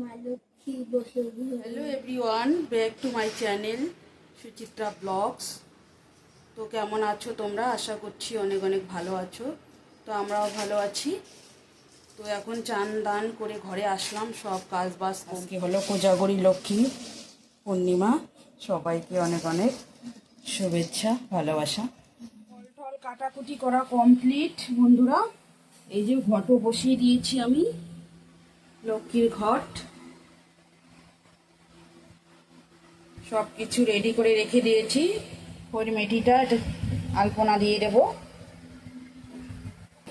মা লক্ষ্মী বসে hello everyone back to my channel Suchitra blogs তো কেমন আছো তোমরা? আশা করছি অনেক অনেক ভালো আছো। তো আমরাও ভালো আছি। তো এখন চান দান করে ঘরে আসলাম সব কাজ বাজ আজকে হলো কোজাগরি লক্ষ্মী পূর্ণিমা। সবাইকে অনেক অনেক শুভেচ্ছা ভালোবাসা। ফল টল কাটাকুটি করা কমপ্লিট বন্ধুরা এই যে ঘটও বসিয়ে দিয়েছি আমি। লক্ষ্মীর ঘট। সব কিছু রেডি করে রেখে দিয়েছি। এটা আলপনা দিয়ে দেব।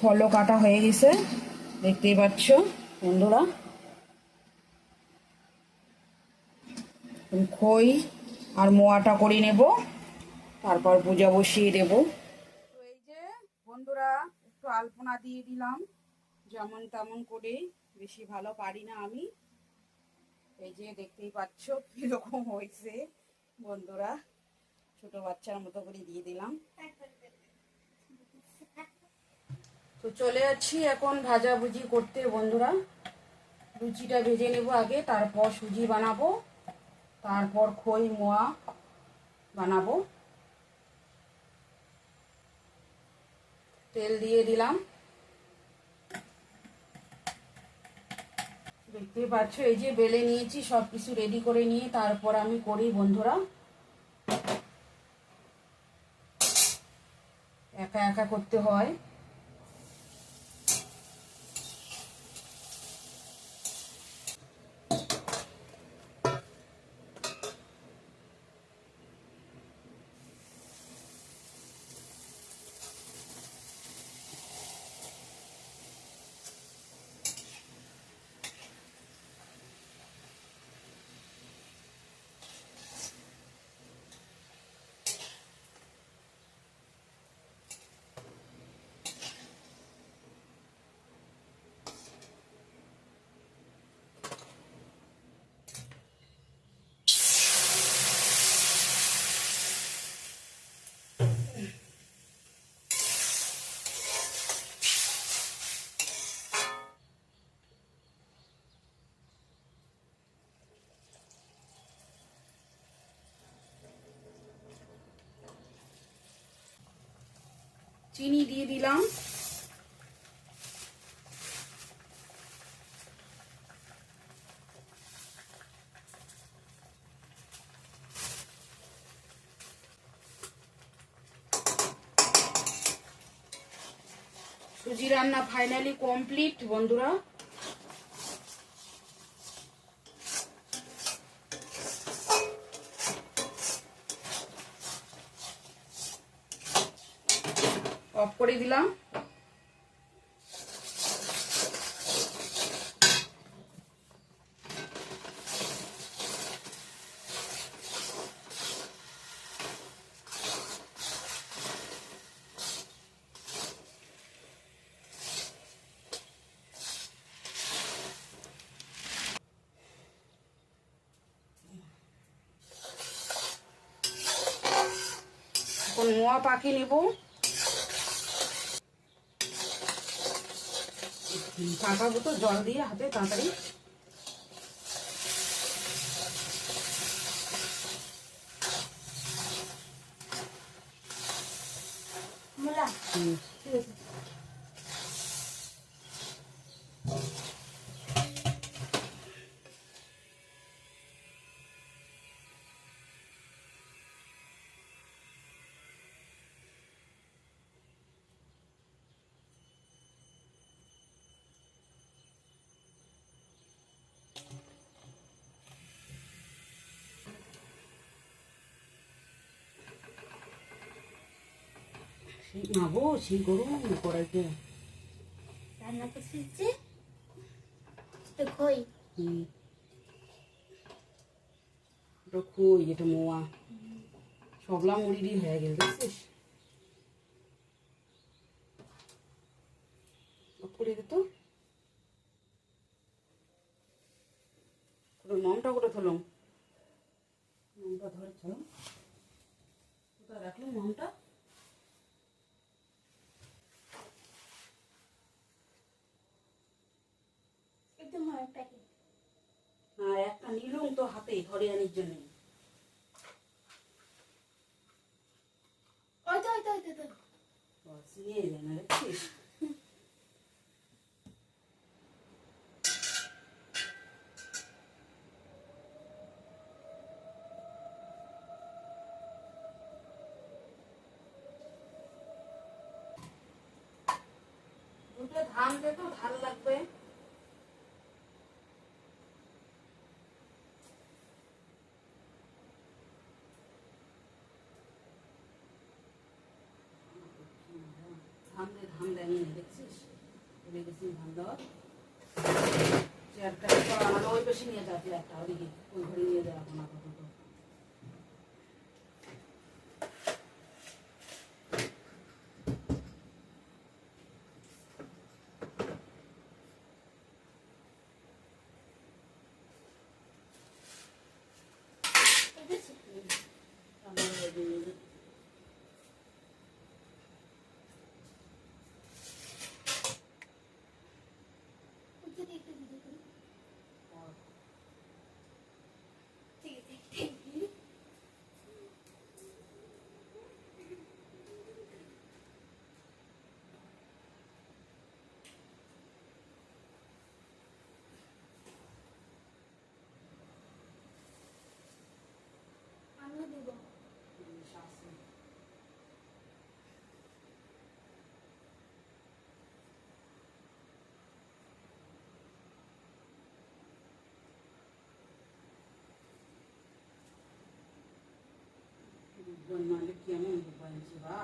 ফলও কাটা হয়ে গেছে। দেখতেই পাচ্ছ, বন্ধুরা। খই আর মোয়াটা করে নেব। তারপর পূজা বসিয়ে দেব। তো এই যে, বন্ধুরা, একটু আলপনা দিয়ে দিলাম। যেমন তেমন করে বেশি ভালো পারি না আমি। এই যে দেখতেই পাচ্ছ কীরকম হয়েছে বন্ধুরা, ছোট বাচ্চার মতো করে দিয়ে দিলাম। তো চলে যাচ্ছি এখন ভাজাভুজি করতে বন্ধুরা। লুচিটা ভেজে নেব আগে, তারপর সুজি বানাবো, তারপর খই, মোয়া বানাবো। তেল দিয়ে দিলাম। দেখতেই পাচ্ছ, এই যে বেলে নিয়েছি সব কিছু রেডি করে নিয়ে তারপর আমি করি বন্ধুরা। একা একা করতে হয়। চিনি দিয়ে দিলাম। সুজি রান্না ফাইনালি কমপ্লিট বন্ধুরা। করে দিলাম। মোয়া পাখি নেব। পাকাবো তো জল দিয়ে হাতে তাড়াতাড়ি মোলা হুম। মাগো সেই গরম কড়াইতে? রান্না তো শিখছে তো কই হুম। ওটা খই এটা মোয়া। সবলা মুড়ি হয়ে গেল দেখছিস? করে দে তো? তোর মমটা করে থলাম মমটা ধরে থলাম কোথায় রাখলাম মমটা আমার প্যাকেট তো হাতে ধরে আনির জন্য। নিয়ে যায় না দেখছিস ধান তো ধান লাগবে। দে ধান দেয়নি দেখছিস? গেছি ধান দেওয়া। চেয়ারটা আমাকে ওই পাশে নিয়ে যা চেয়ারটা ওদিকে, ওই ঘরে নিয়ে যাওয়া এখন நாளைக்கு ஏன்னா எனக்கு பதினஞ்சு ரூபா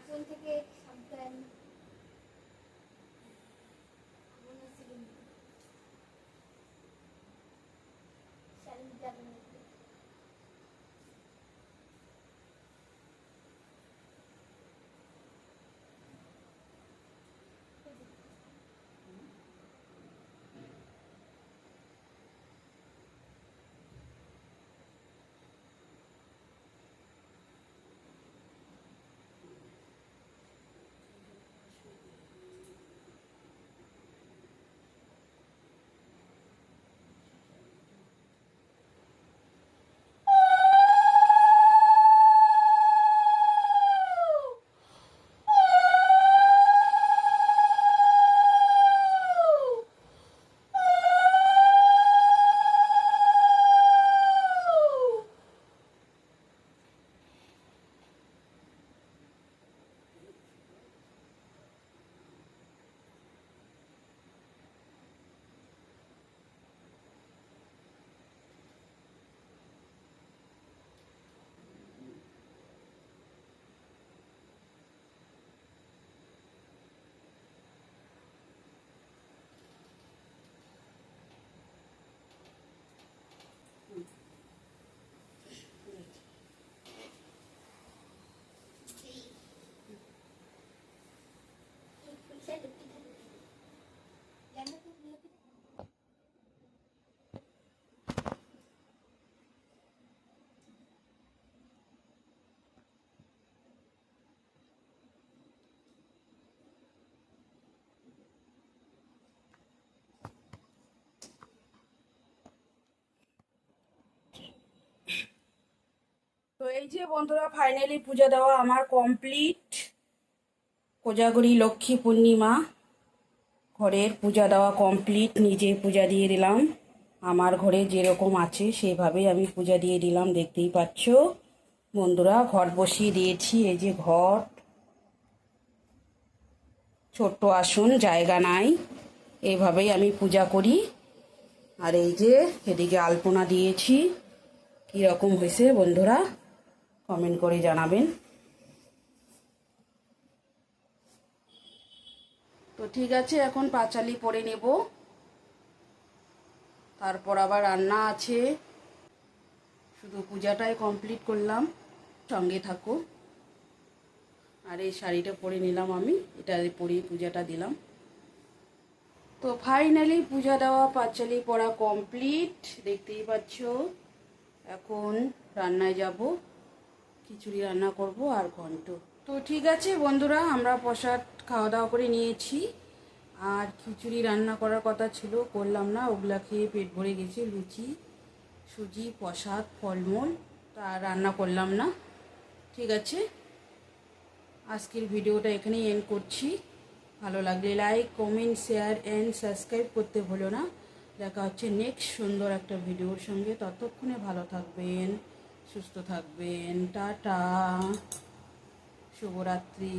এখন থেকে যে বন্ধুরা ফাইনালি পূজা দেওয়া আমার কমপ্লিট কোজাগরি লক্ষ্মী পূর্ণিমা, ঘরের পূজা দেওয়া কমপ্লিট নিজে পূজা দিয়ে দিলাম। আমার ঘরে যেরকম আছে সেভাবেই আমি পূজা দিয়ে দিলাম, দেখতেই পাচ্ছ। বন্ধুরা ঘর বসিয়ে দিয়েছি, এই যে ঘট ছোট্ট আসন, জায়গা নাই। এইভাবেই আমি পূজা করি। আর এই যে এদিকে আলপনা দিয়েছি। কীরকম হয়েছে বন্ধুরা? কমেন্ট করে জানাবেন। তো ঠিক আছে, এখন পাঁচালি পরে নেব। তারপর আবার রান্না আছে। শুধু পূজাটাই কমপ্লিট করলাম। সঙ্গে থাকো। আর এই শাড়িটা পরে নিলাম আমি। এটা পরেই পূজাটা দিলাম। তো ফাইনালি পূজা দেওয়া, পাঁচালি পড়া কমপ্লিট দেখতেই পাচ্ছ। এখন রান্নায় যাব। খিচুড়ি রান্না করব আর ঘন্ট। তো ঠিক আছে বন্ধুরা, আমরা প্রসাদ খাওয়া দাওয়া করে নিয়েছি। আর খিচুড়ি রান্না করার কথা ছিল, করলাম না, ওগুলা খেয়ে পেট ভরে গেছে, লুচি, সুজি, প্রসাদ, ফলমূল, তা রান্না করলাম না। ঠিক আছে, আজকের ভিডিওটা এখানেই এন্ড করছি। ভালো লাগলে like comment share and subscribe করতে ভুলো না। দেখা হচ্ছে নেক্সট সুন্দর একটা ভিডিওর সঙ্গে। ততক্ষণে ভালো থাকবেন। সুস্থ থাকবেন টাটা। শুভরাত্রি।